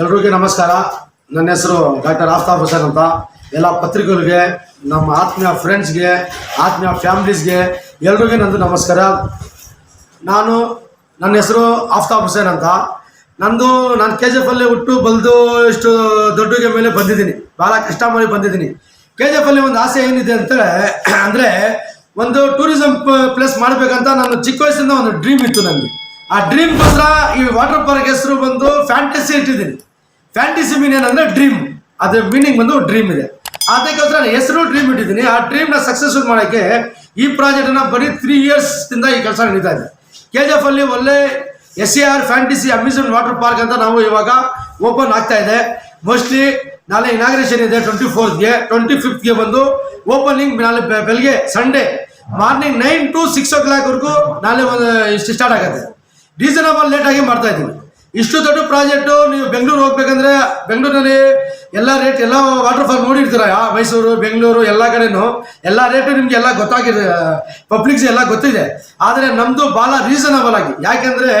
ಎಲ್ರಿಗೂ ನಮಸ್ಕಾರ. ನನ್ನ ಹೆಸರು ಡಾಕ್ಟರ್ ಆಫ್ತಾಬ್ ಹುಸೇನ್ ಅಂತ. ಎಲ್ಲ ಪತ್ರಿಕೆಗಳಿಗೆ, ನಮ್ಮ ಆತ್ಮೀಯ ಫ್ರೆಂಡ್ಸ್ಗೆ, ಆತ್ಮೀಯ ಫ್ಯಾಮಿಲೀಸ್ಗೆ ಎಲ್ರಿಗೂ ನಂದು ನಮಸ್ಕಾರ. ನಾನು ನನ್ನ ಹೆಸರು ಆಫ್ತಾಬ್ ಹುಸೇನ್ ಅಂತ. ನಂದು, ನಾನು ಕೆ ಜಿ ಎಫ್ ಅಲ್ಲಿ ಹುಟ್ಟು ಬಲ್ದು ಇಷ್ಟು ದೊಡ್ಡಗೆ ಮೇಲೆ ಬಂದಿದ್ದೀನಿ. ಭಾಳ ಕಷ್ಟ ಮಾಡಿ ಬಂದಿದ್ದೀನಿ. ಕೆ ಜಿ ಎಫ್ ಅಲ್ಲಿ ಒಂದು ಆಸೆ ಏನಿದೆ ಅಂತೇಳಿ, ಅಂದರೆ ಒಂದು ಟೂರಿಸಂ ಪ್ಲೇಸ್ ಮಾಡಬೇಕಂತ ನಾನು ಚಿಕ್ಕ ವಯಸ್ಸಿಂದ ಒಂದು ಡ್ರೀಮ್ ಇತ್ತು ನನಗೆ ಆ ಡ್ರೀಮ್ ಡ್ರೀಮ್ಗೋಸ್ಕರ ಈ ವಾಟರ್ ಪಾರ್ಕ್ ಹೆಸರು ಬಂದು ಫ್ಯಾಂಟಸಿ ಇಟ್ಟಿದ್ದೀನಿ. ಫ್ಯಾಂಟಸಿ ಮೀನ್ ಏನಂದ್ರೆ ಡ್ರೀಮ್ ಅದ್ರ ಮೀನಿಂಗ್ ಬಂದು ಡ್ರೀಮ್ ಇದೆ. ಅದಕ್ಕೋಸ್ಕರ ಹೆಸರು ಡ್ರೀಮ್ ಇಟ್ಟಿದ್ದೀನಿ. ಆ ಡ್ರೀಮ್ನ ಸಕ್ಸಸ್ಫುಲ್ ಮಾಡೋಕ್ಕೆ ಈ ಪ್ರಾಜೆಕ್ಟನ್ನು ಬರೀ ತ್ರೀ ಇಯರ್ಸಿಂದ ಈ ಕೆಲಸ ನಡೀತಾ ಇದೆ. ಕೆ ಜಿ ಎಫ್ ಅಲ್ಲಿ ಒಳ್ಳೆ S C R fantasy amusement water park ಅಂತ ನಾವು ಇವಾಗ ಓಪನ್ ಆಗ್ತಾ ಇದೆ. ಮೋಸ್ಟ್ಲಿ ನಾಳೆ ಇನಾಗ್ರೇಷನ್ ಇದೆ ಟ್ವೆಂಟಿ ಫೋರ್ತ್ಗೆ ಟ್ವೆಂಟಿ ಫಿಫ್ತ್ಗೆ ಬಂದು ಓಪನಿಂಗ್ ನಾಳೆ ಬೆಳಗ್ಗೆ Sunday. Morning nine to six ಓ ಕ್ಲಾಕ್ವರೆಗೂ ನಾಳೆ ಒಂದು ಇಷ್ಟು ಸ್ಟಾರ್ಟ್ ಆಗುತ್ತೆ. ರೀಸನಬಲ್ ಲೇಟಾಗಿ ಮಾಡ್ತಾ ಇದ್ದೀವಿ ಇಷ್ಟು ದೊಡ್ಡ ಪ್ರಾಜೆಕ್ಟು ನೀವು ಬೆಂಗಳೂರು ಹೋಗ್ಬೇಕಂದ್ರೆ ಬೆಂಗಳೂರಿನಲ್ಲಿ ಎಲ್ಲ ರೇಟ್ ಎಲ್ಲ ವಾಟರ್ ಫಾಲ್ ನೋಡಿರ್ತೀರ ಮೈಸೂರು, ಬೆಂಗಳೂರು, ಎಲ್ಲ ಕಡೆನೂ ಎಲ್ಲ ರೇಟು ನಿಮ್ಗೆ ಎಲ್ಲ ಗೊತ್ತಾಗಿದೆ ಪಬ್ಲಿಕ್ಸ್ ಎಲ್ಲ ಗೊತ್ತಿದೆ. ಆದರೆ ನಮ್ಮದು ಭಾಳ ರೀಸನಬಲ್ ಆಗಿ, ಯಾಕೆಂದರೆ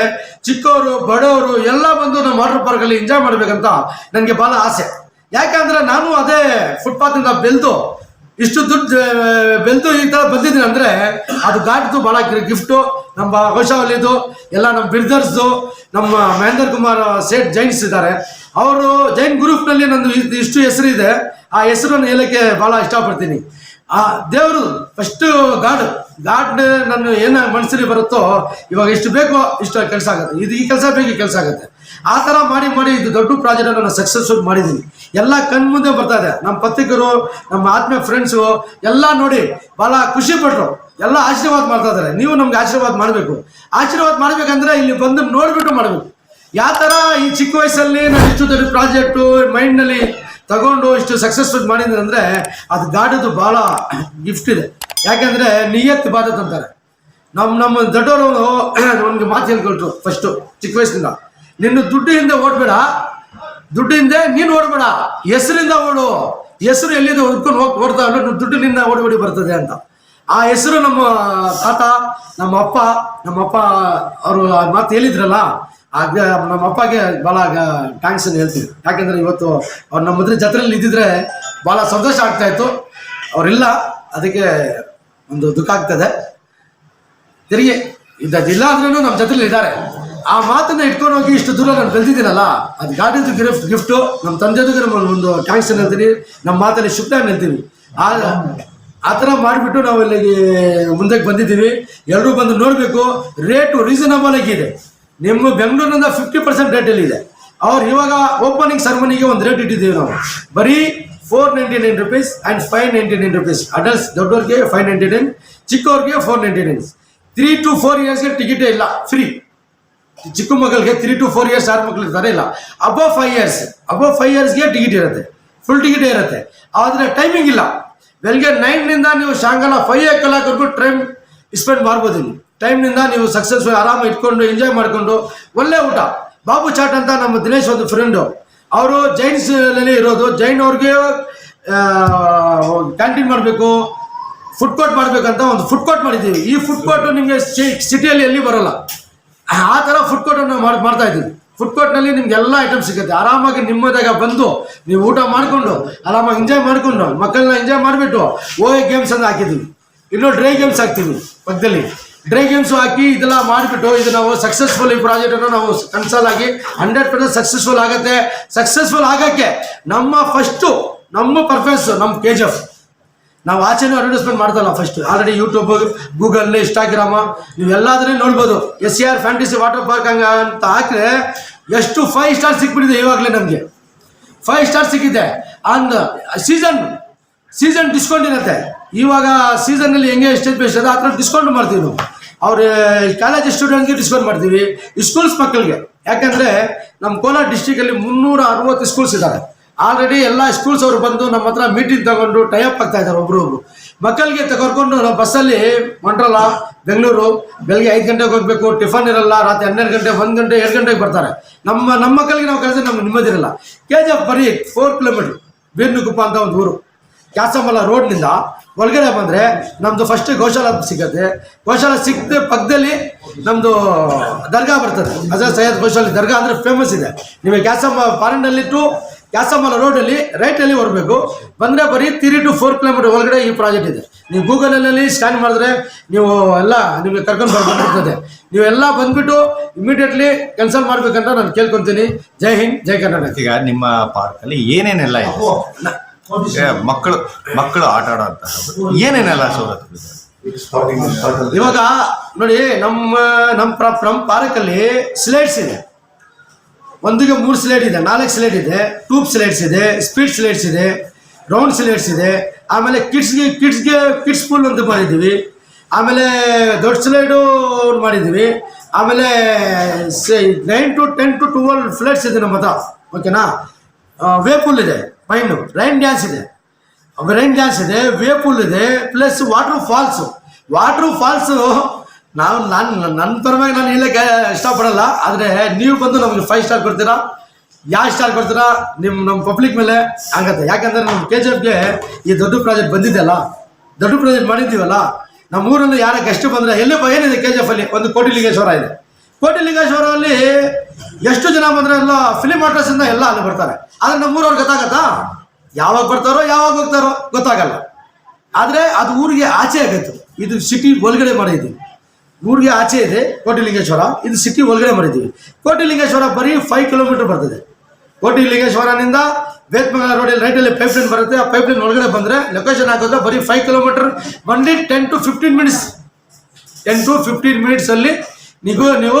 ಚಿಕ್ಕವರು, ಬಡವರು ಎಲ್ಲ ಬಂದು ನಮ್ಮ ವಾಟರ್ ಪಾರ್ಕಲ್ಲಿ ಎಂಜಾಯ್ ಮಾಡಬೇಕಂತ ನನಗೆ ಭಾಳ ಆಸೆ. ಯಾಕಂದ್ರೆ ನಾನು ಅದೇ ಫುಟ್ಪಾತಿಂದ ಬೆಳೆದು ಇಷ್ಟು ದುಡ್ಡು ಬೆಂದು ಈ ಥರ ಬಂದಿದ್ದೀನಿ ಅಂದರೆ ಅದು ಗಾಡ್ದು ಭಾಳ ಗಿಫ್ಟು ನಮ್ಮ ಘೋಷಾವಲಿದು, ಎಲ್ಲ ನಮ್ಮ ಬಿರ್ದರ್ಸ್ದು, ನಮ್ಮ ಮಹೇಂದ್ರ ಕುಮಾರ್ ಸೇಠ್ ಜೈನ್ಸ್ ಇದ್ದಾರೆ. ಅವರು ಜೈನ್ ಗ್ರೂಪ್ನಲ್ಲಿ ನಂದು ಇಷ್ಟು ಹೆಸರು ಇದೆ ಆ ಹೆಸರನ್ನು ಹೇಳಕ್ಕೆ ಭಾಳ ಇಷ್ಟಪಡ್ತೀನಿ. ಆ, ದೇವರು ಫಸ್ಟು ಗಾಡ್. ಗಾಡ್ ನನ್ನ ಏನು ಮನಸ್ಸಲ್ಲಿ ಬರುತ್ತೋ, ಇವಾಗ ಎಷ್ಟು ಬೇಕೋ ಇಷ್ಟು ಕೆಲಸ ಆಗುತ್ತೆ. ಇದು ಈ ಕೆಲಸ ಬೇಕು, ಈ ಕೆಲಸ ಆಗುತ್ತೆ. ಆ ಥರ ಮಾಡಿ ಮಾಡಿ ಇದು ದೊಡ್ಡ ಪ್ರಾಜೆಕ್ಟ್ ನಾನು ಸಕ್ಸಸ್ಫುಲ್ ಮಾಡಿದ್ದೀನಿ. ಎಲ್ಲ ಕಣ್ಮುಂದೆ ಬರ್ತಾ ಇದೆ. ನಮ್ಮ ಪತ್ರಿಕರು, ನಮ್ಮ ಆತ್ಮೀಯ ಫ್ರೆಂಡ್ಸು ಎಲ್ಲ ನೋಡಿ ಭಾಳ ಖುಷಿ ಪಟ್ಟರು ಎಲ್ಲ ಆಶೀರ್ವಾದ ಮಾಡ್ತಾ ಇದ್ದಾರೆ. ನೀವು ನಮ್ಗೆ ಆಶೀರ್ವಾದ ಮಾಡಬೇಕು. ಆಶೀರ್ವಾದ ಮಾಡಬೇಕಂದ್ರೆ ಇಲ್ಲಿ ಬಂದು ನೋಡಿಬಿಟ್ಟು ಮಾಡಬೇಕು. ಯಾವ ಥರ ಈ ಚಿಕ್ಕ ವಯಸ್ಸಲ್ಲಿ ನಾನು ಇಷ್ಟು ದೊಡ್ಡ ಪ್ರಾಜೆಕ್ಟು ಮೈಂಡ್ನಲ್ಲಿ ತಗೊಂಡು ಇಷ್ಟು ಸಕ್ಸಸ್ಫುಲ್ ಮಾಡಿದ್ರೆ ಅಂದರೆ ಅದು ಗಾಡದು ಭಾಳ ಗಿಫ್ಟ್ ಇದೆ. ಯಾಕೆಂದರೆ ನಿಯತ್ ಬಾಧತ್ ಅಂತಾರೆ ನಮ್ಮ ನಮ್ಮ ದೊಡ್ಡವರು ಒಂದು ಮಾತು ಹೇಳ್ಕೊಟ್ರು ಫಸ್ಟು ಚಿಕ್ಕ ವಯಸ್ಸಿನಿಂದ ನಿನ್ನ ದುಡ್ಡು ಹಿಂದೆ ಓಡಬೇಡ. ದುಡ್ಡು ಹಿಂದೆ ನೀನು ಓಡಬೇಡ. ಹೆಸರಿಂದ ಓಡು. ಹೆಸರು ಎಲ್ಲಿದೆ ಹುಡ್ಕೊಂಡು ಹೋಗಿ, ಓಡ್ತಾ ದುಡ್ಡು ನಿನ್ನ ಓಡಬೇಡಿ ಬರ್ತದೆ ಅಂತ. ಆ ಹೆಸರು ನಮ್ಮ ತಾತ, ನಮ್ಮ ಅಪ್ಪ ನಮ್ಮ ಅಪ್ಪ ಅವರು ಮಾತು ಹೇಳಿದ್ರಲ್ಲ ಆಗ ನಮ್ಮ ಅಪ್ಪಗೆ ಭಾಳ ಥ್ಯಾಂಕ್ಸ್ ಅಂತ ಹೇಳ್ತೀವಿ. ಯಾಕೆಂದ್ರೆ ಇವತ್ತು ಅವ್ರು ನಮ್ಮ ಮದ್ರೆ ಜಾತ್ರೆಯಲ್ಲಿ ಇದ್ದಿದ್ರೆ ಭಾಳ ಸಂತೋಷ ಆಗ್ತಾ ಇತ್ತು. ಅವರಿಲ್ಲ, ಅದಕ್ಕೆ ಒಂದು ದುಃಖ ಆಗ್ತದೆ. ತಿರುಗಿ ಇದ್ದದಿಲ್ಲ ಅಂದ್ರೂ ನಮ್ಮ ಜೊತೆಲಿ ಇದ್ದಾರೆ. ಆ ಮಾತನ್ನ ಇಟ್ಕೊಂಡು ಹೋಗಿ ಇಷ್ಟು ದೂರ ನಾನು ಬೆಳೆದಿದ್ದೀನಲ್ಲ, ಅದು ಗಾಡಿದು ಗಿಫ್ಟ್ ಗಿಫ್ಟು ನಮ್ಮ ತಂದೆ ನಮ್ಮ ಒಂದು ಥ್ಯಾಂಕ್ಸ್ ಹೇಳ್ತೀನಿ. ನಮ್ಮ ಮಾತಲ್ಲಿ ಶುಭ ಹೇಳ್ತೀವಿ ಆಗ ಆ ಥರ ಮಾಡಿಬಿಟ್ಟು ನಾವು ಇಲ್ಲಿಗೆ ಮುಂದಕ್ಕೆ ಬಂದಿದ್ದೀವಿ. ಎಲ್ಲರೂ ಬಂದು ನೋಡಬೇಕು. ರೇಟು ರೀಸನಬಲ್ ಆಗಿದೆ. ನಿಮ್ಮ ಬೆಂಗಳೂರಿನಿಂದ ಫಿಫ್ಟಿ ಪರ್ಸೆಂಟ್ ರೇಟಲ್ಲಿ ಇದೆ. ಅವ್ರು ಇವಾಗ ಓಪನಿಂಗ್ ಸರ್ಮನಿಗೆ ಒಂದು ರೇಟ್ ಇಟ್ಟಿದ್ದೀವಿ ನಾವು. ಬರೀ four ninety nine rupees and five ninety nine rupees adults ದೊಡ್ಡವ್ರಿಗೆ five ninety nine ಚಿಕ್ಕವ್ರಿಗೆ four ninety nine three to four ಇಯರ್ಸ್ಗೆ ಟಿಕೆಟೇ ಇಲ್ಲ ಫ್ರೀ ಚಿಕ್ಕ ಮಕ್ಕಳಿಗೆ ತ್ರೀ ಟು ಫೋರ್ ಇಯರ್ಸ್ ಆರು ಮಕ್ಕಳು ಇರ್ತಾರೆ ಇಲ್ಲ. Above five years above five ಇಯರ್ಸ್ಗೆ ticket ಇರುತ್ತೆ. ಫುಲ್ ಟಿಕೆಟೇ ಇರುತ್ತೆ. ಆದರೆ ಟೈಮಿಂಗ್ ಇಲ್ಲ. ಬೆಳಗ್ಗೆ ನೈನ್ನಿಂದ ನೀವು ಸಾಯಂಕಾಲ ಫೈವ್ ಓ ಕ್ಲಾಕ್ವರೆಗೂ ಟ್ರೈನ್ ಸ್ಪೆಂಡ್ ಮಾಡ್ಬೋದು ಇಲ್ಲಿ. ಟೈಮ್ನಿಂದ ನೀವು ಸಕ್ಸಸ್ಫುಲ್ ಆರಾಮ ಇಟ್ಕೊಂಡು ಎಂಜಾಯ್ ಮಾಡಿಕೊಂಡು, ಒಳ್ಳೆ ಊಟ. ಬಾಬು ಚಾಟ್ ಅಂತ ನಮ್ಮ ದಿನೇಶ್ ಒಂದು ಫ್ರೆಂಡು ಅವರು ಜೈನ್ಸ್ನಲ್ಲಿ ಇರೋದು. ಜೈನ್ ಅವ್ರಿಗೆ ಕ್ಯಾಂಟೀನ್ ಮಾಡಬೇಕು ಫುಡ್ ಕೋರ್ಟ್ ಮಾಡಬೇಕಂತ ಒಂದು ಫುಡ್ ಕೋರ್ಟ್ ಮಾಡಿದ್ದೀವಿ. ಈ ಫುಡ್ ಕೋರ್ಟ್ ನಿಮಗೆ ಸಿಟಿಯಲ್ಲಿ ಎಲ್ಲಿ ಬರೋಲ್ಲ. ಆ ಥರ ಫುಡ್ ಕೋರ್ಟನ್ನು ಮಾಡಿ, ಮಾಡ್ತಾ ಇದ್ದೀವಿ. ಫುಡ್ ಕೋರ್ಟ್ನಲ್ಲಿ ನಿಮ್ಗೆ ಎಲ್ಲ ಐಟಮ್ ಸಿಗುತ್ತೆ. ಆರಾಮಾಗಿ ನಿಮ್ಮದಾಗ ಬಂದು ನೀವು ಊಟ ಮಾಡಿಕೊಂಡು, ಆರಾಮಾಗಿ ಎಂಜಾಯ್ ಮಾಡಿಕೊಂಡು, ಮಕ್ಕಳನ್ನ ಎಂಜಾಯ್ ಮಾಡಿಬಿಟ್ಟು, ಓ ಗೇಮ್ಸ್ ಅಂತ ಹಾಕಿದ್ದೀವಿ. ಇನ್ನೂ ಡ್ರೈ ಗೇಮ್ಸ್ ಹಾಕ್ತೀವಿ ಪಕ್ಕದಲ್ಲಿ. ಡ್ರೈ ಗೇಮ್ಸ್ ಹಾಕಿ ಇದೆಲ್ಲ ಮಾಡಿಬಿಟ್ಟು ಇದು ನಾವು ಸಕ್ಸಸ್ಫುಲ್ ಈ ಪ್ರಾಜೆಕ್ಟನ್ನು ನಾವು ಕನ್ಸಲ್ ಆಗಿ ಹಂಡ್ರೆಡ್ ಪರ್ಸೆಂಟ್ ಸಕ್ಸಸ್ಫುಲ್ ಆಗುತ್ತೆ. ಸಕ್ಸಸ್ಫುಲ್ ಆಗೋಕ್ಕೆ ನಮ್ಮ ಫಸ್ಟು ನಮ್ಮ ಪರ್ಫೆನ್ಸ್ ನಮ್ಮ ಕೆ ಜಿ ಎಫ್ ನಾವು ಆಚೆನೂ advertisement ಮಾಡ್ತಲ್ಲ first already YouTube Google Instagram ನೀವು ಎಲ್ಲಾದ್ರೆ ನೋಡ್ಬೋದು. S C R fantasy water park ಹಂಗ ಅಂತ ಹಾಕಿದ್ರೆ ಎಷ್ಟು ಫೈವ್ ಸ್ಟಾರ್ ಸಿಕ್ಬಿಟ್ಟಿದೆ ಇವಾಗಲೇ ನಮಗೆ. ಫೈವ್ ಸ್ಟಾರ್ ಸಿಕ್ಕಿದೆ. ಅಂದ್ ಸೀಸನ್ ಸೀಸನ್ ಡಿಸ್ಕೌಂಟ್ ಇರುತ್ತೆ. ಇವಾಗ ಸೀಸನಲ್ಲಿ ಹೆಂಗೆ ಎಷ್ಟೇ ಬೇಸ್ ಇದೆ ಆ ಥರ ಡಿಸ್ಕೌಂಟ್ ಮಾಡ್ತೀವಿ ನಾವು. ಅವ್ರ ಕಾಲೇಜ್ ಸ್ಟೂಡೆಂಟ್ಗೆ ಡಿಸ್ಕೌಂಟ್ ಮಾಡ್ತೀವಿ. ಸ್ಕೂಲ್ಸ್ ಮಕ್ಕಳಿಗೆ. ಯಾಕಂದರೆ ನಮ್ಮ ಕೋಲಾರ ಡಿಸ್ಟಿಕಲ್ಲಿ ಮುನ್ನೂರ ಅರವತ್ತು ಸ್ಕೂಲ್ಸ್ ಇದ್ದಾರೆ ಆಲ್ರೆಡಿ ಎಲ್ಲ ಸ್ಕೂಲ್ಸ್ ಅವರು ಬಂದು ನಮ್ಮ ಹತ್ರ ಮೀಟಿಂಗ್ ತಗೊಂಡು ಟೈಅಪ್ ಆಗ್ತಾ ಇದ್ದಾರೆ ಒಬ್ರೊಬ್ರು. ಮಕ್ಕಳಿಗೆ ತಗೊಂಡ್ಕೊಂಡು ನಾವು ಬಸ್ಸಲ್ಲಿ ಮಂಡ್ರಲ, ಬೆಂಗಳೂರು, ಬೆಳಗ್ಗೆ ಐದು ಗಂಟೆಗೆ ಹೋಗಬೇಕು ಟಿಫನ್ ಇರಲ್ಲ, ರಾತ್ರಿ ಹನ್ನೆರಡು ಗಂಟೆ, ಒಂದು ಗಂಟೆ, ಎರಡು ಗಂಟೆಗೆ ಬರ್ತಾರೆ. ನಮ್ಮ ನಮ್ಮ ಮಕ್ಕಳಿಗೆ ನಾವು ಕಳಿಸಿದ್ರೆ ನಮ್ಗೆ ನಿಮ್ಮದಿರಲ್ಲ. ಕೆ ಜಿ ಎಫ್ ಬರೀ ಫೋರ್ ಕಿಲೋಮೀಟ್ರ್ ಬೀರ್ನುಗುಪ್ಪ ಅಂತ ಒಂದು ಊರು. ಕ್ಯಾಸಮಲ ರೋಡ್ನಿಂದ ಒಳಗಡೆ ಬಂದರೆ ನಮ್ಮದು ಫಸ್ಟ್ ಗೋಶಾಲ ಸಿಗುತ್ತೆ. ಗೋಶಾಲ ಸಿಕ್ಕದೆ ಪಕ್ಕದಲ್ಲಿ ನಮ್ಮದು ದರ್ಗಾ ಬರ್ತದೆ. ಅಜರ್ ಸೈಯದ್ ಗೋಶಾಲ ದರ್ಗಾ ಅಂದರೆ ಫೇಮಸ್ ಇದೆ. ನಿಮಗೆ ಗ್ಯಾಸಮ್ಮ ಪಾರಂಡಲ್ಲಿ ಟು ಗ್ಯಾಸಮ್ಮಲ ರೋಡಲ್ಲಿ ರೈಟಲ್ಲಿ ಬರಬೇಕು ಬಂದರೆ ಬರೀ ತ್ರೀ ಟು ಫೋರ್ ಕಿಲೋಮೀಟರ್ ಒಳಗಡೆ ಈ ಪ್ರಾಜೆಕ್ಟ್ ಇದೆ. ನೀವು ಗೂಗಲಲ್ಲಿ ಸ್ಕ್ಯಾನ್ ಮಾಡಿದ್ರೆ ನೀವು ಎಲ್ಲ ನಿಮಗೆ ಕರ್ಕೊಂಡು ಬರ್ಬೇಕಾಗ್ತದೆ ನೀವೆಲ್ಲ ಬಂದ್ಬಿಟ್ಟು ಇಮಿಡಿಯೇಟ್ಲಿ ಕ್ಯಾನ್ಸಲ್ ಮಾಡ್ಬೇಕಂತ ನಾನು ಕೇಳ್ಕೊತೀನಿ. ಜೈ ಹಿಂದ್ ಜೈ ಕರ್ನಾಟಕ. ಈಗ ನಿಮ್ಮ ಪಾರ್ಕಲ್ಲಿ ಏನೇನೆಲ್ಲ ಇದೆ? ಮಕ್ಕಳು ಮಕ್ಕಳು ಆಟ ಆಡೋಂತ ಏನೇನೆಲ್ಲ ಸವಲತ್ತು ಇವಾಗ ನೋಡಿ ನಮ್ಮ ನಮ್ಮ ನಮ್ಮ ಪಾರ್ಕಲ್ಲಿ ಸ್ಲೇಟ್ಸ್ ಇದೆ. ಒಂದಿಗೆ ಮೂರು ಸ್ಲೇಟ್ ಇದೆ ನಾಲ್ಕು ಸ್ಲೇಟ್ ಇದೆ ಟ್ಯೂಬ್ ಸ್ಲೇಟ್ಸ್ ಇದೆ ಸ್ಪೀಡ್ ಸ್ಲೇಟ್ಸ್ ಇದೆ ರೌಂಡ್ ಸ್ಲೇಟ್ಸ್ ಇದೆ. ಆಮೇಲೆ ಕಿಡ್ಸ್ಗೆ ಕಿಡ್ಸ್ಗೆ ಕಿಡ್ಸ್ ಪೂಲ್ ಅಂತ ಮಾಡಿದ್ದೀವಿ. ಆಮೇಲೆ ದೊಡ್ಡ ಸ್ಲೈಡು ಮಾಡಿದ್ದೀವಿ. ಆಮೇಲೆ nine to ten to twelve flights ಇದೆ ನಮ್ಮ ಹತ್ರ. ಓಕೆನಾ ವೇ ಪೂಲ್ ಇದೆ. ಮೈಂಡು ರೈನ್ ಡ್ಯಾನ್ಸ್ ಇದೆ. ರೈನ್ ಡ್ಯಾನ್ಸ್ ಇದೆ ವೇ ಪೂಲ್ ಇದೆ plus water falls water falls ನಾವು ನಾನು ನನ್ನ ಪರವಾಗಿ ನಾನು ಹೇಳಕ್ಕೆ ಇಷ್ಟಪಡಲ್ಲ. ಆದರೆ ನೀವು ಬಂದು ನಮಗೆ ಫೈವ್ ಸ್ಟಾರ್ ಕೊಡ್ತೀರಾ? ಯಾವ ಸ್ಟಾರ್ ಕೊಡ್ತೀರಾ? ನಿಮ್ಮ ನಮ್ಮ ಪಬ್ಲಿಕ್ ಮೇಲೆ ಆಗತ್ತೆ ಯಾಕಂದರೆ ನಮ್ಮ ಕೆ ಜಿ ಎಫ್ಗೆ ಈ ದೊಡ್ಡ ಪ್ರಾಜೆಕ್ಟ್ ಬಂದಿದೆಯಲ್ಲ ದೊಡ್ಡ ಪ್ರಾಜೆಕ್ಟ್ ಮಾಡಿದ್ದೀವಲ್ಲ. ನಮ್ಮ ಊರಲ್ಲಿ ಯಾರ ಗೆಸ್ಟ್ ಬಂದರೆ ಎಲ್ಲಿ ಏನಿದೆ ಕೆ ಜಿ ಎಫ್ ಅಲ್ಲಿ? ಒಂದು ಕೋಟಿ ಲಿಂಗೇಶ್ವರ ಇದೆ. ಕೋಟಿ ಲಿಂಗೇಶ್ವರಲ್ಲಿ ಎಷ್ಟು ಜನ ಬಂದರೆ ಎಲ್ಲ ಫಿಲಿಮ್ ಆರ್ಟಿಸ್ಟಿಂದ ಎಲ್ಲ ಅಲ್ಲಿ ಬರ್ತಾರೆ. ಆದರೆ ನಮ್ಮೂರವ್ರು ಗೊತ್ತಾಗತ್ತಾ? ಯಾವಾಗ ಬರ್ತಾರೋ, ಯಾವಾಗ ಹೋಗ್ತಾರೋ ಗೊತ್ತಾಗಲ್ಲ. ಆದರೆ ಅದು ಊರಿಗೆ ಆಚೆ ಆಗತ್ತೆ ಇದು ಸಿಟಿ ಒಳಗಡೆ ಮಾಡಿದ್ದೀವಿ. ಊರಿಗೆ ಆಚೆ ಇದೆ ಕೋಟಿಲಿಂಗೇಶ್ವರ. ಇದು ಸಿಟಿ ಒಳಗಡೆ ಮಾಡಿದ್ದೀವಿ. ಕೋಟಿಲಿಂಗೇಶ್ವರ ಬರೀ ಫೈವ್ ಕಿಲೋಮೀಟರ್ ಬರ್ತದೆ. ಕೋಟಿಲಿಂಗೇಶ್ವರನಿಂದ ವೇತ್ಮಂಗಲ ರೋಡಲ್ಲಿ ಪೈಪ್ ಲೈನ್ ಬರುತ್ತೆ. ಆ ಪೈಪ್ ಲೈನ್ ಒಳಗಡೆ ಬಂದರೆ ಲೊಕೇಶನ್ ಹಾಕಿದ್ರೆ ಬರೀ ಫೈವ್ ಕಿಲೋಮೀಟರ್ ಬಂದು ten to fifteen minutes ten to fifteen ಮಿನಿಟ್ಸಲ್ಲಿ ನೀವು ನೀವು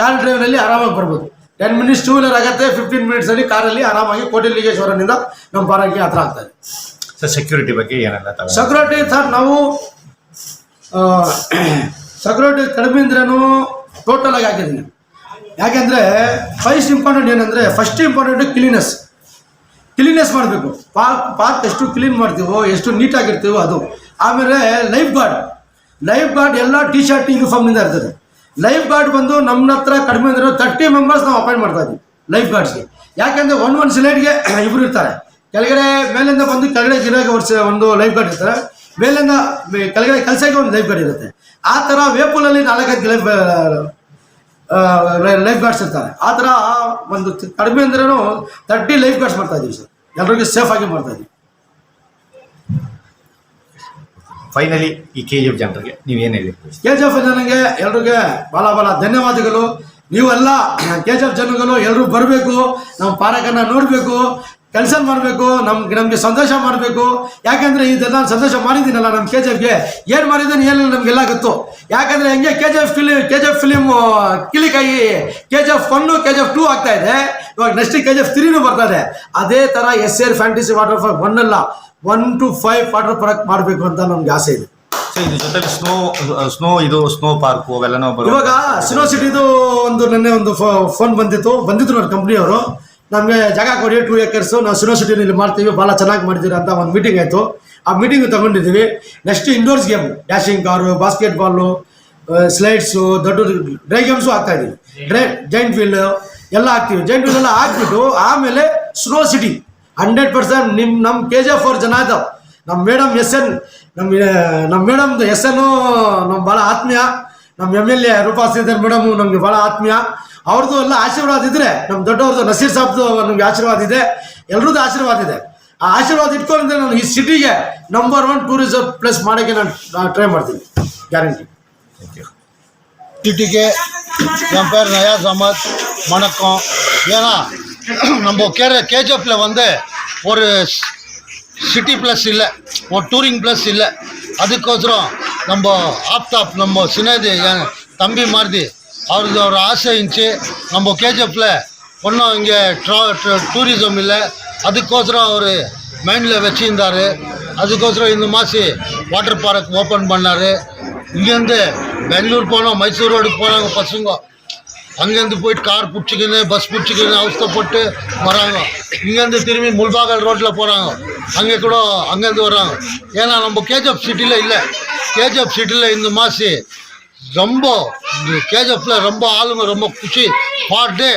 ಕಾರ್ ಡ್ರೈವ್ನಲ್ಲಿ ಆರಾಮಾಗಿ ಬರ್ಬೋದು. ಟೆನ್ ಮಿನಿಟ್ಸ್ ಟೂ ವೀಲರ್ ಆಗುತ್ತೆ ಫಿಫ್ಟೀನ್ ಮಿನಿಟ್ಸಲ್ಲಿ ಕಾರಲ್ಲಿ ಆರಾಮಾಗಿ ಕೋಟಿಲಿಂಗೇಶ್ವರನಿಂದ ನಮ್ಮ ಪಾರಕ್ಕೆ ಹತ್ರ ಆಗ್ತದೆ ಸರ್ ಸೆಕ್ಯೂರಿಟಿ ಬಗ್ಗೆ ಏನೆಲ್ಲ ಸೆಕ್ಯೂರಿಟಿ ಸರ್ ನಾವು ಸೆಕ್ಯೂರಿಟಿ ಕಡಿಮೆ ಅಂದ್ರೂ ಟೋಟಲ್ ಆಗಿ ಹಾಕಿದ್ದೀನಿ. ಯಾಕೆಂದರೆ ಫಸ್ಟ್ ಇಂಪಾರ್ಟೆಂಟ್ ಏನಂದರೆ ಫಸ್ಟ್ ಇಂಪಾರ್ಟೆಂಟ್ ಕ್ಲೀನೆಸ್ ಕ್ಲೀನೆಸ್ ಮಾಡಬೇಕು. ಪಾರ್ಕ್ ಪಾರ್ಕ್ ಎಷ್ಟು ಕ್ಲೀನ್ ಮಾಡ್ತೀವೋ ಎಷ್ಟು ನೀಟಾಗಿರ್ತೀವೋ ಅದು. ಆಮೇಲೆ ಲೈಫ್ ಗಾರ್ಡ್ ಲೈಫ್ ಗಾರ್ಡ್ ಎಲ್ಲ ಟಿ ಶರ್ಟ್ ಯೂನಿಫಾರ್ಮ್ನಿಂದ ಇರ್ತದೆ. ಲೈಫ್ ಗಾರ್ಡ್ ಬಂದು ನಮ್ಮ ಹತ್ರ ಕಡಿಮೆ ಅಂದ್ರೆ ತರ್ಟಿ ಮೆಂಬರ್ಸ್ ನಾವು ಅಪಾಯಿಂಟ್ ಮಾಡ್ತಾ ಇದ್ದೀವಿ ಲೈಫ್ ಗಾರ್ಡ್ಸ್ಗೆ ಯಾಕೆಂದರೆ ಒನ್ ಒನ್ ಸಿಲೆಟ್ಗೆ ಇಬ್ಬರು ಇರ್ತಾರೆ. ಕೆಳಗಡೆ, ಮೇಲಿಂದ ಬಂದು ಕೆಳಗಡೆ ಜಿಲ್ಲೆಗೆ ವರ್ಷ ಒಂದು ಲೈಫ್ ಗಾರ್ಡ್ ಇರ್ತಾರೆ. ಮೇಲಿಂದ ಕೆಳಗಡೆ ಕೆಲಸಕ್ಕೆ ಒಂದು ಲೈಫ್ ಗಾರ್ಡ್ ಇರುತ್ತೆ. ಆ ಥರ ವೇಪುಲಲ್ಲಿ ನಾಲ್ಕೈದು ಲೈಫ್ ಲೈಫ್ ಗಾರ್ಡ್ಸ್ ಇರ್ತಾರೆ. ಆ ಥರ ಒಂದು ಕಡಿಮೆ ಅಂದ್ರೂ ತರ್ಟಿ ಲೈಫ್ ಗಾರ್ಡ್ಸ್ ಮಾಡ್ತಾ ಇದ್ದೀವಿ ಸರ್. ಎಲ್ರಿಗೂ ಸೇಫ್ ಆಗಿ ಮಾಡ್ತಾ ಇದ್ದೀವಿ ಫೈನಲಿ ಈ ಕೆ ಜಿ ಎಫ್ ಜನರಿಗೆ ನೀವು ಏನು ಹೇಳಿ? ಕೆ ಜಿ ಎಫ್ ಜನಗೆ ಎಲ್ರಿಗೆ ಭಾಳ ಭಾಳ ಧನ್ಯವಾದಗಳು. ನೀವೆಲ್ಲ ಕೆ ಜಿ ಎಫ್ ಜನಗಳು ಎಲ್ಲರೂ ಬರಬೇಕು ನಮ್ಮ ಪಾರಕನ್ನು ನೋಡಬೇಕು. ಕೆಲಸ ಮಾಡಬೇಕು ನಮ್ಗೆ ನಮಗೆ ಸಂತೋಷ ಮಾಡಬೇಕು. ಯಾಕಂದರೆ ಇದೆಲ್ಲ ಸಂತೋಷ ಮಾಡಿದ್ದೀನಲ್ಲ ನಮ್ಮ ಕೆ ಜಿ ಎಫ್ಗೆ ಏನು ಮಾಡಿದ್ದೀನಿ ಏನಿಲ್ಲ ನಮಗೆಲ್ಲ ಗೊತ್ತು. ಯಾಕಂದರೆ ಹೆಂಗೆ ಕೆ ಜಿ ಎಫ್ ಫಿಲಿ K G F film ಕಿಲಿಕಾಯಿ K G F one K G F two ಆಗ್ತಾ ಇದೆ. ಇವಾಗ ನೆಕ್ಸ್ಟ್ ಕೆ ಜಿ ಎಫ್ ತ್ರೀನೂ ಬರ್ತಾ ಇದೆ. ಅದೇ ಥರ S R fantasy water park one ಅಲ್ಲ. One two five water park ಮಾಡಬೇಕು ಅಂತ ನಮ್ಗೆ ಆಸೆ ಇದೆ. ಇದ್ರ ಸ್ನೋ ಸ್ನೋ ಇದು ಸ್ನೋ ಪಾರ್ಕು ಅವೆಲ್ಲ ಇವಾಗ ಸಿನೋ ಸಿಟಿದು ಒಂದು ನಿನ್ನೆ ಒಂದು ಫೋನ್ ಬಂದಿತ್ತು. ಬಂದಿದ್ರು ನೋಡಿ ಕಂಪ್ನಿಯವರು ನಮಗೆ ಜಾಗ ಕೊಡಿ ಟೂ ಏಕರ್ಸು ನಾವು ಸಿನೋ ಸಿಟಿನಲ್ಲಿ ಮಾಡ್ತೀವಿ, ಭಾಳ ಚೆನ್ನಾಗಿ ಮಾಡ್ತೀರಾ ಅಂತ ಒಂದು ಮೀಟಿಂಗ್ ಆಯಿತು. ಆ ಮೀಟಿಂಗ್ ತಗೊಂಡಿದ್ದೀವಿ. Next indoors game dashing car basketball slides ದೊಡ್ಡ ಡ್ರೈ ಗೇಮ್ಸು ಆಗ್ತಾಯಿದ್ದೀವಿ ಇದೀವಿ ಡ್ರೈ ಜೈಂಟ್ ಫೀಲ್ಡ್ ಎಲ್ಲ ಹಾಕ್ತೀವಿ. ಜೈಂಟ್ ಫೀಲ್ಡ್ ಎಲ್ಲ ಹಾಕ್ಬಿಟ್ಟು ಆಮೇಲೆ ಸ್ನೋ ಸಿಟಿ ಹಂಡ್ರೆಡ್ ಪರ್ಸೆಂಟ್ ನಿಮ್ಮ ನಮ್ಮ ಕೆ ಜಿ ಎಫ್ ಜನ ಇದ್ದಾವೆ ನಮ್ಮ ಮೇಡಮ್ ಎಸ್ ಎನ್ ನಮ್ಮ ನಮ್ಮ ಮೇಡಮ್ದು ಎಸ್ ಎನ್ನು ನಮ್ಮ ಭಾಳ ಆತ್ಮೀಯ. ನಮ್ಮ M L A Roopa Sridhar madam ನಮಗೆ ಭಾಳ ಆತ್ಮೀಯ ಅವ್ರದ್ದು ಎಲ್ಲ ಆಶೀರ್ವಾದ ಇದ್ರೆ ನಮ್ಮ ದೊಡ್ಡವ್ರದ್ದು ನಸೀರ್ ಸಾಬ್ದು ನಮಗೆ ಆಶೀರ್ವಾದ ಇದೆ ಎಲ್ರದ್ದು ಆಶೀರ್ವಾದ ಇದೆ ಆ ಆಶೀರ್ವಾದ ಇಟ್ಕೊಂಡ್ರೆ ನಾನು ಈ ಸಿಟಿಗೆ ನಂಬರ್ ಒನ್ ಟೂರಿಸಂ ಪ್ಲೇಸ್ ಮಾಡೋಕ್ಕೆ ನಾನು ಟ್ರೈ ಮಾಡ್ತೀನಿ ಗ್ಯಾರಂಟಿ Thank you. சிட்டிக்கு என் பேர் நயாஸ் அகமத் வணக்கம் ஏன்னா நம்ம கேர கேஜிஎஃப்பில் வந்து ஒரு சிட்டி ப்ளஸ் இல்லை ஒரு டூரிங் ப்ளஸ் இல்லை அதுக்கோசரம் நம்ம ஆப்டாப் நம்ம சினேதி என் தம்பி மாதிரி அவருக்கு ஒரு ஆசை இருந்துச்சு. நம்ம கேஜிஎஃப்பில் ஒன்றும் இங்கே ட்ரா டூரிசம் இல்லை. அதுக்கோசரம் அவர் மைண்டில் வச்சுருந்தார். அதுக்கோசரம் இந்த மாசி வாட்டர் பார்க் ஓப்பன் பண்ணார். இங்கேருந்து பெங்களூர் போனோம் மைசூர் ரோடுக்கு போனாங்க பசங்க. அங்கேருந்து போயிட்டு கார் பிடிச்சிக்கின்னு பஸ் பிடிச்சிக்கின்னு அவஸ்தைப்பட்டு வராங்க. இங்கேருந்து திரும்பி முல்பாகல் ரோட்டில் போகிறாங்க அங்கே கூட அங்கேருந்து வராங்க. ஏன்னா நம்ம கேஜிஎஃப் சிட்டியில் இல்லை. கேஜிஎஃப் சிட்டியில் இந்த மாசி ரொம்ப கேஜிஎஃப்பில் ரொம்ப ஆளுங்க ரொம்ப குஷி. பாட்டு டே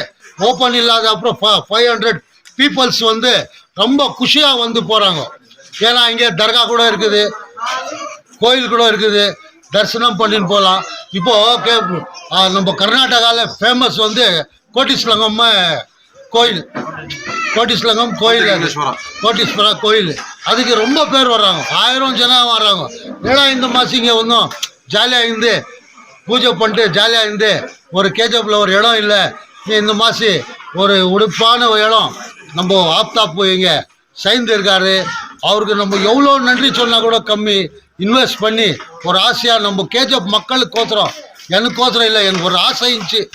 ஓப்பன் இல்லாத அப்புறம் ஃபைவ் ஹண்ட்ரட் பீப்புள்ஸ் வந்து ரொம்ப குஷியாக வந்து போகிறாங்க ஏன்னா இங்கே தர்கா கூட இருக்குது கோயில் கூட இருக்குது. தரிசனம் பண்ணின்னு போகலாம் இப்போது கே நம்ம கர்நாடகாவில் ஃபேமஸ் வந்து கோட்டிஸ்லங்கம் கோயில். கோட்டிஸ்லங்கம் கோயில் அது. கோட்டீஸ்வரா கோயில். அதுக்கு ரொம்ப பேர் வர்றாங்க. ஆயிரம் ஜனம் வர்றாங்க. ஏன்னா இந்த மாதம் இங்கே ஒன்றும் ஜாலியாக இருந்து பூஜை பண்ணிட்டு ஜாலியாக இருந்து ஒரு கேஜப்பில் ஒரு இடம் இல்லை. நீ இந்த மாசி ஒரு உடுப்பான ஒரு இடம். நம்ம ஆப்தாப்பு இங்கே சைந்து இருக்காரு. அவருக்கு நம்ம எவ்வளோ நன்றி சொன்னால் கூட கம்மி. இன்வெஸ்ட் பண்ணி ஒரு ஆசையாக நம்ம கேஜப் மக்களுக்கோசரம் எனக்கோசரம் இல்லை. எனக்கு ஒரு ஆசை இருந்துச்சு.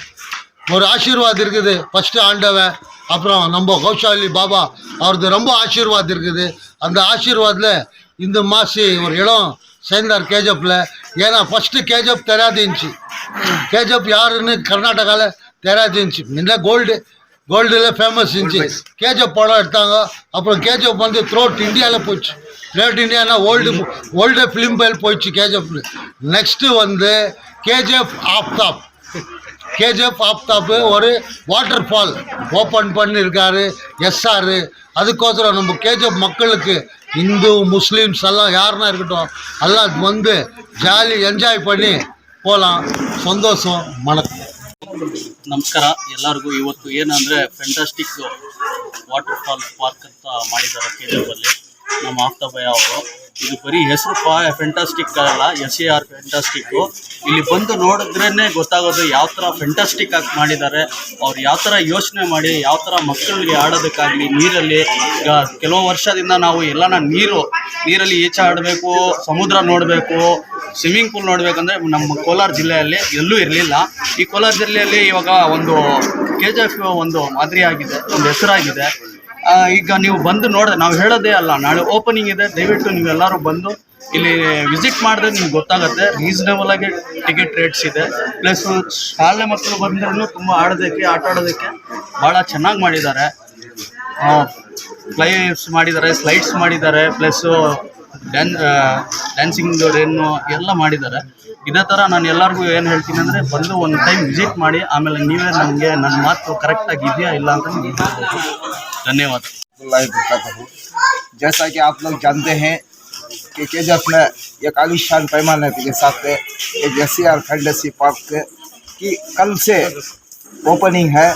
ஒரு ஆசீர்வாத் இருக்குது. ஃபஸ்ட்டு ஆண்டவன். அப்புறம் நம்ம கௌஷாலி பாபா அவரது ரொம்ப ஆசீர்வாத் இருக்குது. அந்த ஆசீர்வாத்தில் இந்த மாசி ஒரு இடம் சேர்ந்தார் கேஜப்பில் ஏன்னா ஃபஸ்ட்டு கேஜப் தெரியாது இருந்துச்சு. கேஜப் யாருன்னு கர்நாடகாவில் தெரியாது இருந்துச்சு. முன்ன கோல்டு கோல்டில் ஃபேமஸ் இருந்துச்சு. கேஜப் படம் எடுத்தாங்க. அப்புறம் கேஜப் வந்து த்ரோட் இந்தியாவில் போச்சு. த்ரோட் இந்தியானா ஓல்டு ஓல்டு ஃபிலிம் பேல் போயிடுச்சு கேஜப் நெக்ஸ்ட்டு வந்து கேஜிஎஃப் ஆஃப்தாப் கேஜிஎஃப் ஆப்தாப்பு ஒரு வாட்டர் ஃபால் ஓப்பன் பண்ணியிருக்காரு எஸ்ஆர் அதுக்கோசரம் நம்ம கேஜிஎஃப் மக்களுக்கு இந்து முஸ்லீம்ஸ் எல்லாம் யாருன்னா இருக்கட்டும் எல்லாம் வந்து ஜாலி என்ஜாய் பண்ணி போகலாம் சந்தோஷம் வணக்கம் ನಮಸ್ಕಾರ ಎಲ್ಲರಿಗೂ ಇವತ್ತು ಏನಂದರೆ ಫೆಂಟಾಸ್ಟಿಕ್ ವಾಟರ್ ಫಾಲ್ ಪಾರ್ಕ್ ಅಂತ ಮಾಡಿದ್ದಾರೆ ಕೇರಳದಲ್ಲಿ ನಮ್ಮ ಆಫ್ತಾಬಯ್ಯ ಅವರು ಇದು ಬರೀ ಹೆಸರು ಫಾ ಫೆಂಟಾಸ್ಟಿಕ್ ಅಲ್ಲ ಎಸ್ ಎ ಆರ್ ಫೆಂಟಾಸ್ಟಿಕ್ಕು ಇಲ್ಲಿ ಬಂದು ನೋಡಿದ್ರೇ ಗೊತ್ತಾಗೋದು ಯಾವ ಥರ ಫೆಂಟಾಸ್ಟಿಕ್ ಆಗಿ ಮಾಡಿದ್ದಾರೆ. ಅವ್ರು ಯಾವ ಥರ ಯೋಚನೆ ಮಾಡಿ, ಯಾವ ಥರ ಮಕ್ಕಳಿಗೆ ಆಡೋದಕ್ಕಾಗಲಿ ನೀರಲ್ಲಿ, ಈಗ ಕೆಲವು ವರ್ಷದಿಂದ ನಾವು ಎಲ್ಲನ ನೀರು, ನೀರಲ್ಲಿ ಈಚೆ ಆಡಬೇಕು, ಸಮುದ್ರ ನೋಡಬೇಕು ಸ್ವಿಮ್ಮಿಂಗ್ ಪೂಲ್ ನೋಡಬೇಕಂದ್ರೆ ನಮ್ಮ ಕೋಲಾರ ಜಿಲ್ಲೆಯಲ್ಲಿ ಎಲ್ಲೂ ಇರಲಿಲ್ಲ. ಈ ಕೋಲಾರ ಜಿಲ್ಲೆಯಲ್ಲಿ ಇವಾಗ ಒಂದು ಕೆ ಒಂದು ಮಾದರಿಯಾಗಿದೆ, ಒಂದು ಹೆಸರಾಗಿದೆ. ಈಗ ನೀವು ಬಂದು ನೋಡಿದ್ರೆ ನಾವು ಹೇಳೋದೇ ಅಲ್ಲ, ನಾಳೆ ಓಪನಿಂಗ್ ಇದೆ, ದಯವಿಟ್ಟು ನೀವೆಲ್ಲರೂ ಬಂದು ಇಲ್ಲಿ ವಿಸಿಟ್ ಮಾಡಿದ್ರೆ ನಿಮ್ಗೆ ಗೊತ್ತಾಗುತ್ತೆ ರೀಸನೇಬಲ್ ಆಗಿ ಟಿಕೆಟ್ ರೇಟ್ಸ್ ಇದೆ. ಪ್ಲಸ್ ಶಾಲೆ ಮಕ್ಕಳು ಬಂದ್ರೂ ತುಂಬ ಆಡೋದಕ್ಕೆ, ಆಟ ಆಡೋದಕ್ಕೆ ಭಾಳ ಚೆನ್ನಾಗಿ ಮಾಡಿದ್ದಾರೆ. ಫ್ಲೈಸ್ ಮಾಡಿದ್ದಾರೆ ಸ್ಲೈಡ್ಸ್ ಮಾಡಿದ್ದಾರೆ ಪ್ಲಸ್ಸು ಡ್ಯಾನ್ ಡ್ಯಾನ್ಸಿಂಗ್ ರೇನು ಎಲ್ಲ ಮಾಡಿದ್ದಾರೆ. ಇದೇ ಥರ ನಾನು ಎಲ್ಲರಿಗೂ ಏನು ಹೇಳ್ತೀನಿ ಅಂದರೆ, ಬಂದು ಒಂದು ಟೈಮ್ ವಿಸಿಟ್ ಮಾಡಿ, ಆಮೇಲೆ ನೀವೇ ನನಗೆ ನನ್ನ ಮಾತು ಕರೆಕ್ಟಾಗಿ ಇದೆಯಾ ಇಲ್ಲ ಅಂತ धन्यवाद। जैसा कि आप लोग जानते हैं कि के जी में एक आलिशान पैमाने के साथ एक एस आर फैंटेसी पार्क की कल से ओपनिंग है।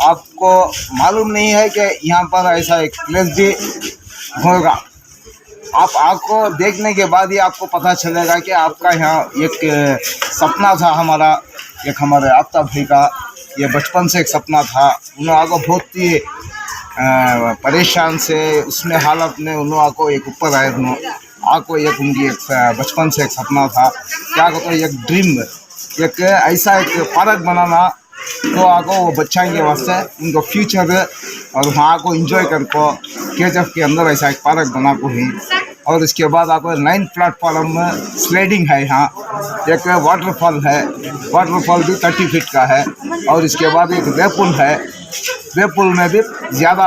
आपको मालूम नहीं है कि यहाँ पर ऐसा एक प्लेस भी होगा। आप आपको देखने के बाद ही आपको पता चलेगा कि आपका यहाँ एक सपना था हमारा। एक हमारे आपता भाई का। ये बचपन से एक सपना था। उन्होंने आपको बहुत ही परेशान से उसमें हालत में उन्होंने को एक ऊपर आए उन्होंने आपको एक उनकी एक बचपन से एक सपना था। क्या कहते हैं, एक ड्रीम एक ऐसा एक पार्क बनाना तो आपको वो बच्चा के वास्ते उनको फ्यूचर और वहाँ को इंजॉय कर को के के अंदर ऐसा एक पार्क बना को ही। और इसके बाद आपको नाइन प्लेटफॉर्म में स्लाइडिंग है यहाँ। एक वाटरफॉल है वाटरफॉल भी थर्टी फीट का है। और इसके बाद एक वे पुल है। वे पुल में भी ज़्यादा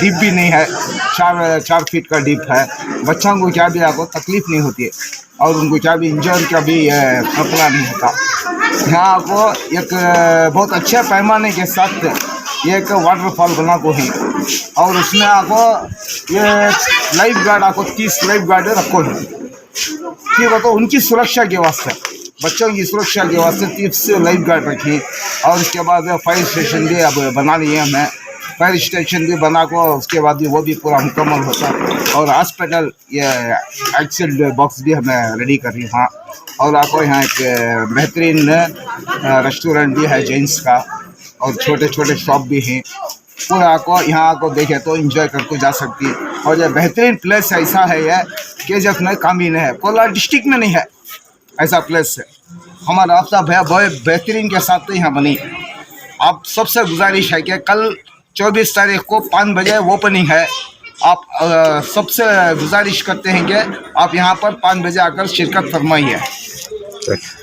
डीप भी नहीं है। चार चार फीट का डीप है। बच्चों को क्या भी आपको तकलीफ़ नहीं होती है। और उनको क्या भी इंजॉय का भी खतरा नहीं होता। यहाँ आपको एक बहुत अच्छे पैमाने के साथ एक वाटरफॉल बना को है। और उसमें आपको ये लाइफ गार्ड आपको तीस लाइफ गार्ड रखो है। ठीक है तो उनकी सुरक्षा के वास्ते। बच्चों की सुरक्षा के वास्ते तीस लाइफ गार्ड रखी। और उसके बाद फायर स्टेशन भी अब बना लिए हमें। फायर स्टेशन भी बना को उसके बाद वो भी पूरा मुकम्मल होता। और हॉस्पिटल ये एक्सीडेंट बॉक्स भी हमें रेडी कर रही वहाँ और आपको यहाँ एक बेहतरीन रेस्टोरेंट भी है जेंट्स का। और छोटे छोटे शॉप भी हैं। पूरा आपको यहाँ आपको देखे तो इंजॉय करके जा सकती। और ये बेहतरीन प्लेस ऐसा है यह के जब में कामिन है कोलार डिस्ट्रिक्ट में नहीं है। ऐसा प्लेस है। हमारा भैया बहुत बेहतरीन के साथ तो यहाँ बनी। आप सबसे गुजारिश है कि कल 24 तारीख को पाँच बजे ओपनिंग है। आप सबसे गुजारिश करते हैं कि आप यहाँ पर पाँच बजे आकर शिरकत फरमाइए।